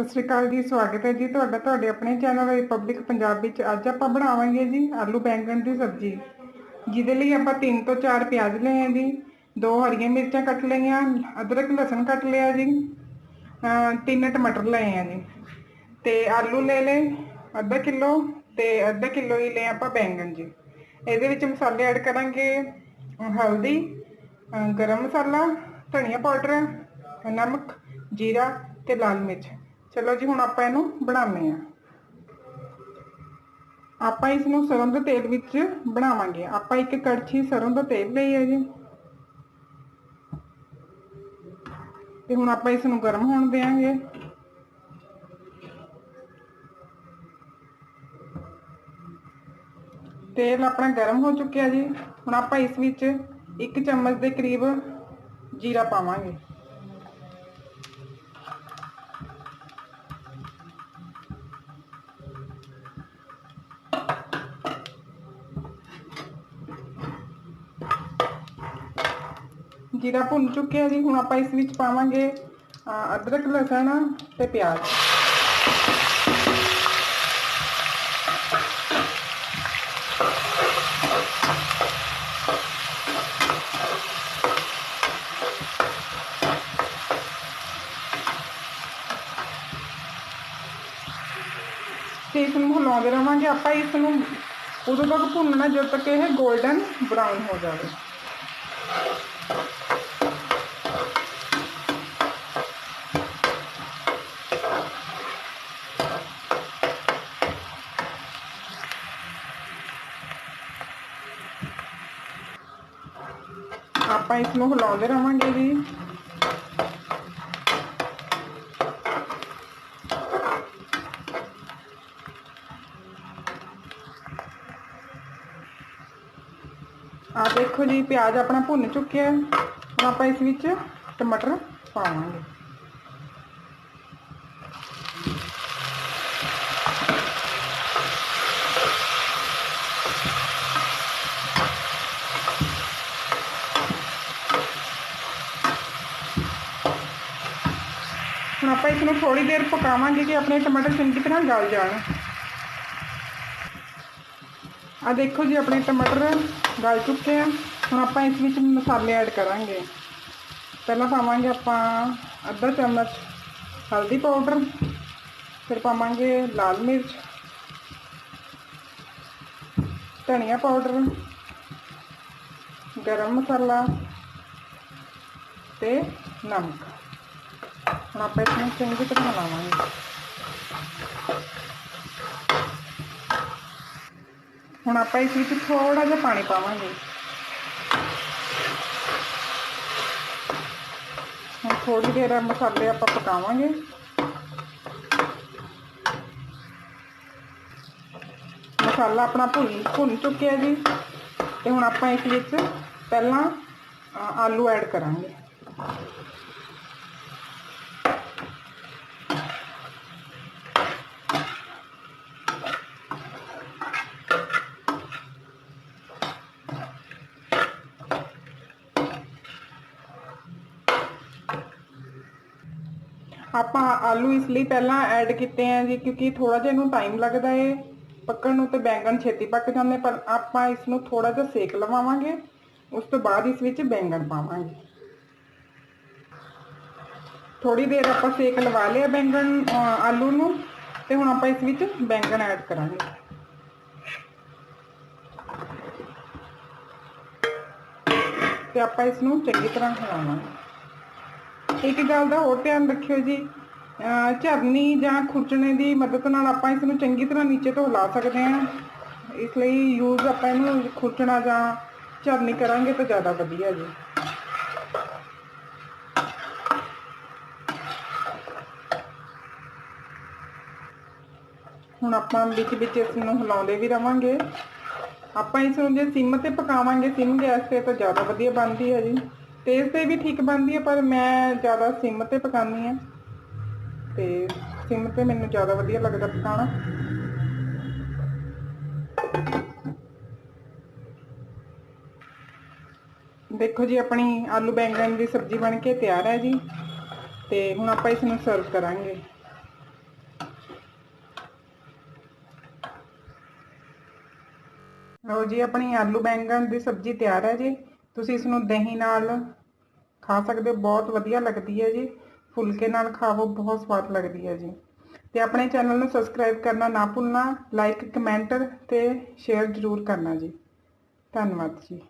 ਸਤਿ ਸ਼੍ਰੀ ਅਕਾਲ ਜੀ, ਸਵਾਗਤ ਹੈ ਜੀ ਤੁਹਾਡਾ, ਤੁਹਾਡੇ ਆਪਣੇ ਚੈਨਲ ਰਿਪਬਲਿਕ ਪੰਜਾਬ ਵਿੱਚ। ਅੱਜ ਆਪਾਂ ਬਣਾਵਾਂਗੇ ਜੀ ਆਲੂ ਬੈਂਗਣ ਦੀ ਸਬਜ਼ੀ। ਜਿਹਦੇ ਲਈ ਆਪਾਂ 3 ਤੋਂ 4 ਪਿਆਜ਼ ਲਏ ਆ ਜੀ, ਦੋ ਹਰੀਆਂ ਮਿਰਚਾਂ ਕੱਟ ਲਈਆਂ, ਅਦਰਕ, ਲਸਣ ਕੱਟ ਲਿਆ ਜੀ ਤਿੰਨ ਟਮਾਟਰ ਲਏ ਆ ਜੀ। ਤੇ ਆਲੂ ਲੈ ਲਏ, ਅੱਧਾ ਕਿਲੋ, ਤੇ ਅੱਧਾ ਕਿਲੋ ਹੀ ਲਏ ਆਪਾਂ ਬੈਂਗਣ ਜੀ। ਇਹਦੇ ਵਿੱਚ ਮਸਾਲੇ ਐਡ ਕਰਾਂਗੇ ਹਲਦੀ ਗਰਮ ਮਸਾਲਾ, ਧਨੀਆ ਪਾਊਡਰ, ਨਮਕ, ਜੀਰਾ ਤੇ ਲਾਲ ਮਿਰਚ। ਚਲੋ ਜੀ, ਹੁਣ ਆਪਾਂ ਇਹਨੂੰ ਬਣਾਉਂਦੇ ਆ ਆਪਾਂ ਇਸ ਨੂੰ ਸਰੋਂ ਦੇ ਤੇਲ ਵਿੱਚ ਬਣਾਵਾਂਗੇ। ਆਪਾਂ ਇੱਕ ਕੜਛੀ ਸਰੋਂ ਦਾ ਤੇਲ ਲਈ ਹੈ ਜੀ। ਤੇ ਹੁਣ ਆਪਾਂ ਇਸ ਨੂੰ ਗਰਮ ਹੋਣ ਦੇਵਾਂਗੇ ਤੇਲ ਆਪਣਾ ਗਰਮ ਹੋ ਚੁੱਕਿਆ ਜੀ। ਹੁਣ ਆਪਾਂ ਇਸ ਵਿੱਚ ਇੱਕ ਚਮਚ ਦੇ ਕਰੀਬ ਜੀਰਾ ਪਾਵਾਂਗੇ। ਜੀਰਾ ਭੁੰਨ ਚੁੱਕਿਆ ਜੀ ਹੁਣ ਆਪਾਂ ਇਸ ਵਿੱਚ ਪਾਵਾਂਗੇ ਅ, ਅਦਰਕ ਲਸਣ ਤੇ ਪਿਆਜ਼ ਤੇ ਇਸ ਨੂੰ ਹਿਲਾਉਂਦੇ ਰਵਾਂਗੇ ਆਪਾਂ ਇਸ ਨੂੰ ਉਦੋਂ ਤੱਕ ਭੁੰਨਣਾ ਜਦ ਤੱਕ ਇਹ 골ਡਨ ਬਰਾਊਨ ਹੋ ਜਾਵੇ ਆਪਾਂ ਇਸ ਨੂੰ ਹਿਲਾਉਂਦੇ ਰਵਾਂਗੇ ਜੀ ਆ ਦੇਖੋ ਜੀ, ਪਿਆਜ਼ ਆਪਣਾ ਭੁੰਨ ਚੁੱਕਿਆ ਹੈ। ਹੁਣ ਆਪਾਂ ਇਸ ਵਿੱਚ ਟਮਾਟਰ ਪਾਵਾਂਗੇ। ਹੁਣ ਆਪਾਂ ਇਸ ਨੂੰ ਥੋੜੀ ਦੇਰ ਪਕਾਵਾਂਗੇ ਕਿ ਆਪਣੇ ਟਮਾਟਰ ਚੰਗੀ ਤਰ੍ਹਾਂ ਗਲ ਜਾਣ। ਆ ਦੇਖੋ ਜੀ, ਆਪਣੇ ਟਮਾਟਰ ਗਲ ਚੁੱਕੇ ਆ ਹੁਣ ਆਪਾਂ ਇਸ ਵਿੱਚ ਮਸਾਲੇ ਐਡ ਕਰਾਂਗੇ। ਪਹਿਲਾਂ ਪਾਵਾਂਗੇ ਆਪਾਂ ਅੱਧਾ ਚਮਚ, ਹਲਦੀ ਪਾਊਡਰ, ਫਿਰ ਪਾਵਾਂਗੇ ਲਾਲ ਮਿਰਚ, ਧਨੀਆ ਪਾਊਡਰ, ਗਰਮ ਮਸਾਲਾ ਤੇ ਨਮਕ। ਹੁਣ ਆਪਾਂ ਇਸ ਨੂੰ ਚੰਗੀ ਤਰ੍ਹਾਂ ਮਿਲਾਵਾਂਗੇ। ਹੁਣ ਆਪਾਂ ਇਸ ਵਿੱਚ ਥੋੜਾ ਜਿਹਾ ਪਾਣੀ ਪਾਵਾਂਗੇ। ਹੁਣ ਥੋੜੀ ਦੇਰ ਮਸਾਲੇ ਆਪਾਂ ਪਕਾਵਾਂਗੇ। ਮਸਾਲਾ ਆਪਣਾ ਭੁੰਨ ਭੁੰਨ ਚੁੱਕਿਆ ਜੀ। ਤੇ ਹੁਣ ਆਪਾਂ ਇਸ ਵਿੱਚ ਪਹਿਲਾਂ ਆਲੂ ਐਡ ਕਰਾਂਗੇ। ਆਪਾਂ ਆਲੂ ਇਸ ਲਈ ਪਹਿਲਾਂ ਐਡ ਕੀਤੇ ਆ ਜੀ ਕਿਉਂਕਿ ਥੋੜਾ ਜਿਹਾ ਇਹਨੂੰ ਟਾਈਮ ਲੱਗਦਾ ਏ। ਪੱਕਣ ਨੂੰ ਤੇ ਬੈਂਗਣ ਛੇਤੀ ਪੱਕ ਜਾਂਦੇ ਪਰ ਆਪਾਂ ਇਸ ਨੂੰ ਥੋੜਾ ਜਿਹਾ ਸੇਕ ਲਵਾਵਾਂਗੇ। ਉਸ ਤੋਂ ਬਾਅਦ ਇਸ ਵਿੱਚ ਬੈਂਗਣ ਪਾਵਾਂਗੇ। ਥੋੜੀ ਦੇਰ ਆਪਾਂ ਸੇਕ ਲਵਾ ਲਿਆ ਬੈਂਗਣ ਅ, ਆਲੂ ਨੂੰ ਤੇ ਹੁਣ ਆਪਾਂ ਇਸ ਵਿੱਚ ਬੈਂਗਣ ਐਡ ਕਰਾਂਗੇ। ਤੇ ਆਪਾਂ ਇਸ ਨੂੰ ਚੰਗੀ ਤਰ੍ਹਾਂ ਹਿਲਾਵਾਂਗੇ ਇੱਕ ਗੱਲ ਦਾ ਹੋਰ ਧਿਆਨ ਰੱਖਿਓ ਜੀ, ਅਹ ਝਰਨੀ ਜਾਂ ਖੁਰਚਣੇ ਦੀ ਮਦਦ ਨਾਲ ਆਪਾਂ ਇਸ ਨੂੰ ਚੰਗੀ ਤਰ੍ਹਾਂ ਨੀਚੇ ਤੋਂ ਹਿਲਾ ਸਕਦੇ ਹਾਂ। ਇਸ ਲਈ ਯੂਜ਼ ਆਪਾਂ ਇਹਨੂੰ ਖੁਰਚਣਾ ਜਾਂ ਝਰਨੀ ਕਰਾਂਗੇ ਤਾਂ ਜ਼ਿਆਦਾ ਵਧੀਆ ਜੀ। ਹੁਣ ਆਪਾਂ ਵਿੱਚ ਵਿੱਚ ਇਸ ਨੂੰ ਹਿਲਾਉਂਦੇ ਵੀ ਰਵਾਂਗੇ। ਆਪਾਂ ਇਸ ਨੂੰ ਜੇ ਸਿਮ ਤੇ ਪਕਾਵਾਂਗੇ, ਸਿਮ ਗੈਸ ਤੇ ਤਾਂ ਜ਼ਿਆਦਾ ਵਧੀਆ ਬਣਦੀ ਹੈ ਜੀ। ਤੇਜ਼ ਤੇ ਵੀ ਠੀਕ ਬਣਦੀ ਹੈ, ਪਰ ਮੈਂ ਜ਼ਿਆਦਾ ਸਿਮ ਤੇ ਪਕਾਉਂਦੀ ਹਾਂ। ਤੇ ਸਿਮ ਤੇ ਮੈਨੂੰ ਜ਼ਿਆਦਾ ਵਧੀਆ ਲੱਗਦਾ ਪਕਾਉਣਾ। ਦੇਖੋ ਜੀ, ਆਪਣੀ ਆਲੂ ਬੈਂਗਣ ਦੀ ਸਬਜ਼ੀ ਬਣ ਕੇ ਤਿਆਰ ਹੈ ਜੀ। ਤੇ ਹੁਣ ਆਪਾਂ ਇਸ ਨੂੰ ਸਰਵ ਕਰਾਂਗੇ। ਲਓ ਜੀ, ਆਪਣੀ ਆਲੂ ਬੈਂਗਣ ਦੀ ਸਬਜ਼ੀ ਤਿਆਰ ਹੈ ਜੀ। ਤੁਸੀਂ ਇਸ ਨੂੰ ਦਹੀਂ ਨਾਲ ਖਾ ਸਕਦੇ ਹੋ, ਬਹੁਤ ਵਧੀਆ ਲੱਗਦੀ ਹੈ ਜੀ। ਫੁਲਕੇ ਨਾਲ ਖਾਵੋ, ਬਹੁਤ ਸਵਾਦ ਲੱਗਦੀ ਹੈ ਜੀ। ਤੇ ਆਪਣੇ ਚੈਨਲ ਨੂੰ ਸਬਸਕ੍ਰਾਈਬ ਕਰਨਾ ਨਾ ਭੁੱਲਣਾ ਲਾਈਕ ਕਮੈਂਟ ਤੇ ਸ਼ੇਅਰ ਜ਼ਰੂਰ ਕਰਨਾ ਜੀ। ਧੰਨਵਾਦ ਜੀ।